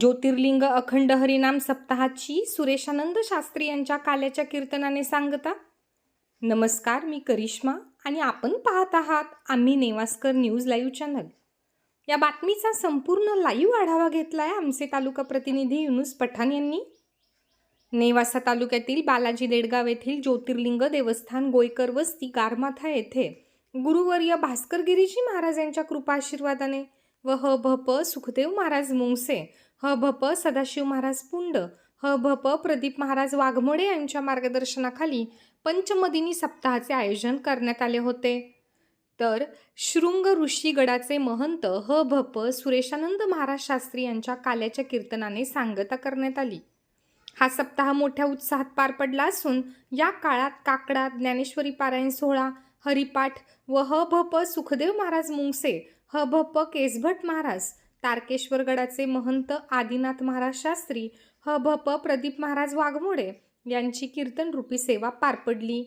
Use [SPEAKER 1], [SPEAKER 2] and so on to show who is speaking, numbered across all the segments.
[SPEAKER 1] ज्योतिर्लिंग अखंड हरिनाम सप्ताहाची सुरेशानंद शास्त्री यांच्या काल्याच्या कीर्तनाने सांगता नमस्कार मी करिश्मा आणि आपण पाहत आहात आम्ही नेवास्कर न्यूज लाईव्ह चॅनल. या बातमीचा संपूर्ण लाईव्ह आढावा घेतला आहे आमचे तालुका प्रतिनिधी युनुस पठाण यांनी. नेवासा तालुक्यातील बालाजी देडगाव येथील ज्योतिर्लिंग देवस्थान गोयकर वस्ती गारमाथा येथे गुरुवर्य भास्करगिरीजी महाराज यांच्या कृपा आशीर्वादाने व ह भ प सुखदेव महाराज मुंगसे ह भ प सदाशिव महाराज पुंड ह भ प प्रदीप महाराज वाघमोडे यांच्या मार्गदर्शनाखाली पंचमदिनी सप्ताहाचे आयोजन करण्यात आले होते. तर शृंग ऋषी गडाचे महंत ह भ प सुरेशानंद महाराज शास्त्री यांच्या काल्याच्या कीर्तनाने सांगता करण्यात आली. हा सप्ताह मोठ्या उत्साहात पार पडला असून या काळात काकडा ज्ञानेश्वरी पारायण सोहळा हरिपाठ व ह भ प सुखदेव महाराज मुंगसे ह भ प केसभट महाराज तारकेश्वरगडाचे महंत आदिनाथ महाराज शास्त्री ह भ प प्रदीप महाराज वाघमोडे यांची कीर्तनरूपी सेवा पार पडली.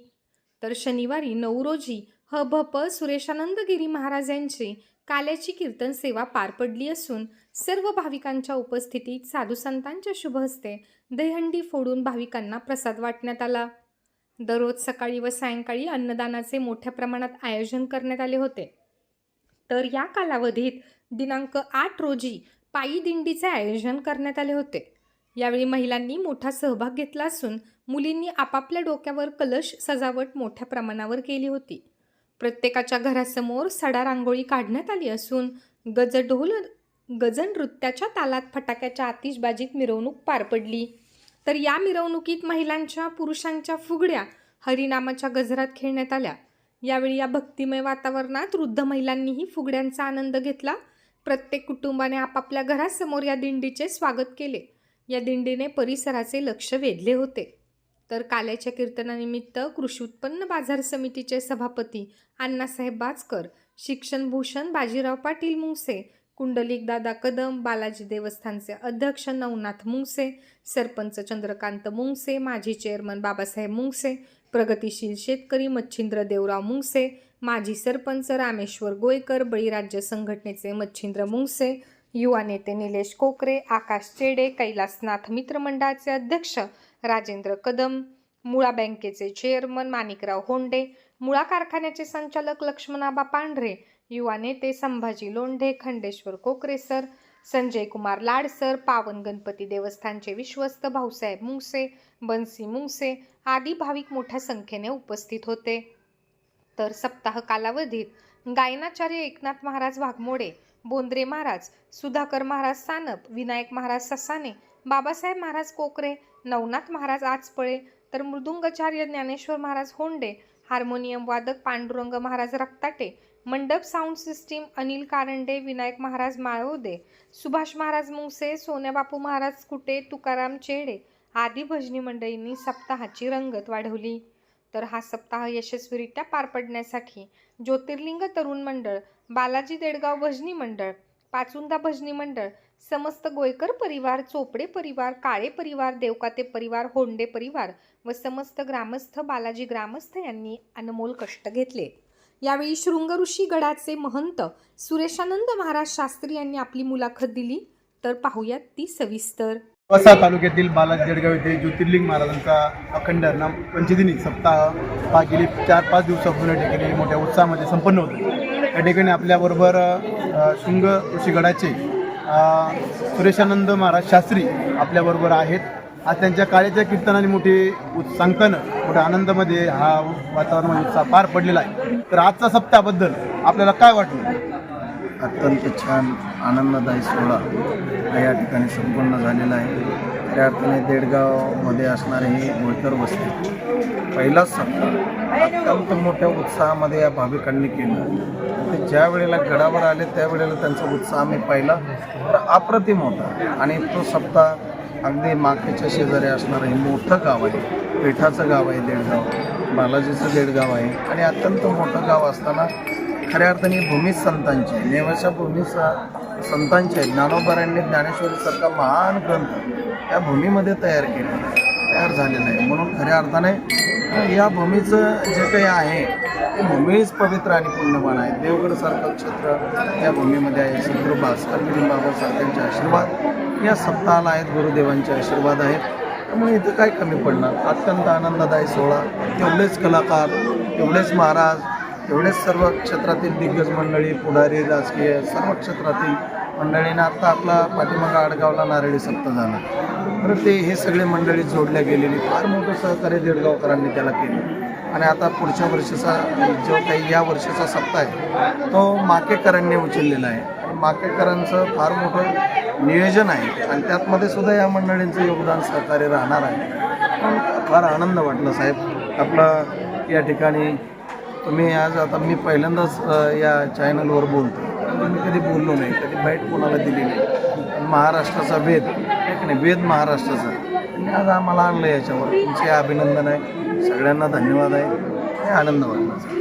[SPEAKER 1] तर शनिवारी नऊ रोजी ह भ प सुरेशानंदगिरी महाराज यांची काल्याची कीर्तन सेवा पार पडली असून सर्व भाविकांच्या उपस्थितीत साधू संतांच्या शुभ हस्ते दहीहंडी फोडून भाविकांना प्रसाद वाटण्यात आला. दररोज सकाळी व सायंकाळी अन्नदानाचे मोठ्या प्रमाणात आयोजन करण्यात आले होते. तर या कालावधीत दिनांक आठ रोजी पायी दिंडीचे आयोजन करण्यात आले होते. यावेळी महिलांनी मोठा सहभाग घेतला असून मुलींनी आपापल्या डोक्यावर कलश सजावट मोठ्या प्रमाणावर केली होती. प्रत्येकाच्या घरासमोर सडा रांगोळी काढण्यात आली असून गजढोल गजन नृत्याच्या तालात फटाक्याच्या आतिषबाजीत मिरवणूक पार पडली. तर या मिरवणुकीत महिलांच्या पुरुषांच्या फुगड्या हरिनामाच्या गजरात खेळण्यात आल्या. यावेळी या भक्तिमय वातावरणात वृद्ध महिलांनीही फुगड्यांचा आनंद घेतला. प्रत्येक कुटुंबाने आपापल्या घरासमोर या दिंडीचे स्वागत केले. या दिंडीने परिसराचे लक्ष वेधले होते. तर काल्याच्या कीर्तनानिमित्त कृषी उत्पन्न बाजार समितीचे सभापती अण्णासाहेब बाचकर शिक्षणभूषण बाजीराव पाटील मुंगसे कुंडलिक दादा कदम बालाजी देवस्थानचे अध्यक्ष नवनाथ मुंगसे सरपंच चंद्रकांत मुंगसे माजी चेअरमन बाबासाहेब मुंगसे प्रगतिशील शेतकरी मच्छिंद्र देवराव मुंगसे माजी सरपंच रामेश्वर गोयकर बळीराज्य संघटनेचे मच्छिंद्र मुंगसे युवा नेते निलेश कोकरे आकाश चेडे कैलासनाथ मित्रमंडळाचे अध्यक्ष राजेंद्र कदम मुळा बँकेचे चेअरमन माणिकराव होंडे मुळा कारखान्याचे संचालक लक्ष्मणाबा पांढरे युवा नेते संभाजी लोंढे खंडेश्वर कोकरे सर संजय कुमार लाडसर पावन गणपती देवस्थानचे विश्वस्त भाऊसाहेब मुंगसे बन्सी मुंगसे आदी भाविक मोठ्या संख्येने उपस्थित होते. तर सप्ताह कालावधीत गायनाचार्य एकनाथ महाराज वाघमोडे बोंद्रे महाराज सुधाकर महाराज सानप विनायक महाराज ससाने बाबासाहेब महाराज कोकरे नवनाथ महाराज आचपळे तर मृदुंगाचार्य ज्ञानेश्वर महाराज होंडे हार्मोनियम वादक पांडुरंग महाराज रक्ताटे मंडप साऊंड सिस्टीम अनिल कारंडे विनायक महाराज माळवदे सुभाष महाराज मुसे सोन्याबापू महाराज कुटे तुकाराम चेडे आदी भजनी मंडळींनी सप्ताहाची रंगत वाढवली. तर हा सप्ताह यशस्वीरित्या पार पडण्यासाठी ज्योतिर्लिंग तरुण मंडळ बालाजी देडगाव भजनी मंडळ पाचुंदा भजनी मंडळ समस्त गोयकर परिवार चोपडे परिवार काळे परिवार देवकाते परिवार होंडे परिवार व समस्त ग्रामस्थ बालाजी ग्रामस्थ यांनी अनमोल कष्ट घेतले. यावेळी शृंगऋषी गडाचे महंत सुरेशानंद महाराज शास्त्री यांनी आपली मुलाखत दिली. तर पाहूयात ती सविस्तर.
[SPEAKER 2] वसा तालुक्यातील बालाजी जडगाव येथे ज्योतिर्लिंग महाराजांचा अखंड नाम पंचदिनी सप्ताह हा गेली चार पाच दिवसापासून या ठिकाणी मोठ्या उत्साहामध्ये संपन्न होतो. या ठिकाणी आपल्याबरोबर शृंग ऋषीगडाचे सुरेशानंद महाराज शास्त्री आपल्याबरोबर आहेत. आज त्यांच्या काळेच्या कीर्तनाने मोठी उत्- मोठ्या आनंदामध्ये हा वातावरणामध्ये उत्साह पार पडलेला आहे. तर आजचा सप्ताहाबद्दल आपल्याला काय वाटलं?
[SPEAKER 3] अत्यंत छान आनंददायी सोहळा हा या ठिकाणी संपन्न झालेला आहे. खऱ्या अर्थाने देडगावमध्ये असणारे हे गोळकर वस्ती पहिलाच सप्ताह अत्यंत मोठ्या उत्साहामध्ये या भाविकांनी केलं. ते ज्या वेळेला गडावर आले त्यावेळेला त्यांचा उत्साह आम्ही पाहिला. तर अप्रतिम होता. आणि तो सप्ताह अगदी माखेच्या शेजारी असणारं हे मोठं गाव आहे. पेठाचं गाव आहे देडगाव. बालाजीचं देडगाव आहे. आणि अत्यंत मोठं गाव असताना खऱ्या अर्थाने भूमी संतांची नेवाच्या भूमी संतांचे ज्ञानोबारांनी ज्ञानेश्वरीसारखा महान ग्रंथ या भूमीमध्ये तयार केला आहे तयार झालेला आहे. म्हणून खऱ्या अर्थाने या भूमीचं जे काही आहे ते भूमीच पवित्र आणि पुण्यवान आहे. देवगडसारखं क्षेत्र या भूमीमध्ये आहे. सद्गुरू भास्करगिरी बाबासाहेबांचे आशीर्वाद. या सप्ताहाला आहेत गुरुदेवांचे आशीर्वाद आहेत. त्यामुळे इथं काय कमी पडणार? अत्यंत आनंददायी सोहळा. तेवढेच कलाकार तेवढेच महाराज एवढेच सर्व क्षेत्रातील दिग्गज मंडळी पुढारी राजकीय सर्व क्षेत्रातील मंडळीने आत्ता आपला पाठीमागा आडगावला नारळी सप्त झाला. तर ते हे सगळे मंडळी जोडल्या गेलेली फार मोठं सहकार्य देडगावकरांनी त्याला केलं. आणि आता पुढच्या वर्षीचा जो काही या वर्षीचा सप्ताह आहे तो माकेकरांनी उचललेला आहे. माकेकरांचं फार मोठं नियोजन आहे आणि त्यातमध्ये सुद्धा या मंडळींचं योगदान सहकार्य राहणार आहे. पण फार आनंद वाटला साहेब आपला या ठिकाणी तुम्ही आज आता मी पहिल्यांदाच या चॅनलवर बोलतो. कारण मी कधी बोललो नाही कधी बाईट कोणाला दिली नाही. महाराष्ट्राचा वेद एक नाही? वेद महाराष्ट्राचा. आणि आज आम्हाला आणलं याच्यावर. तुमचे अभिनंदन आहे. सगळ्यांना धन्यवाद आहे. आणि आनंद वाटला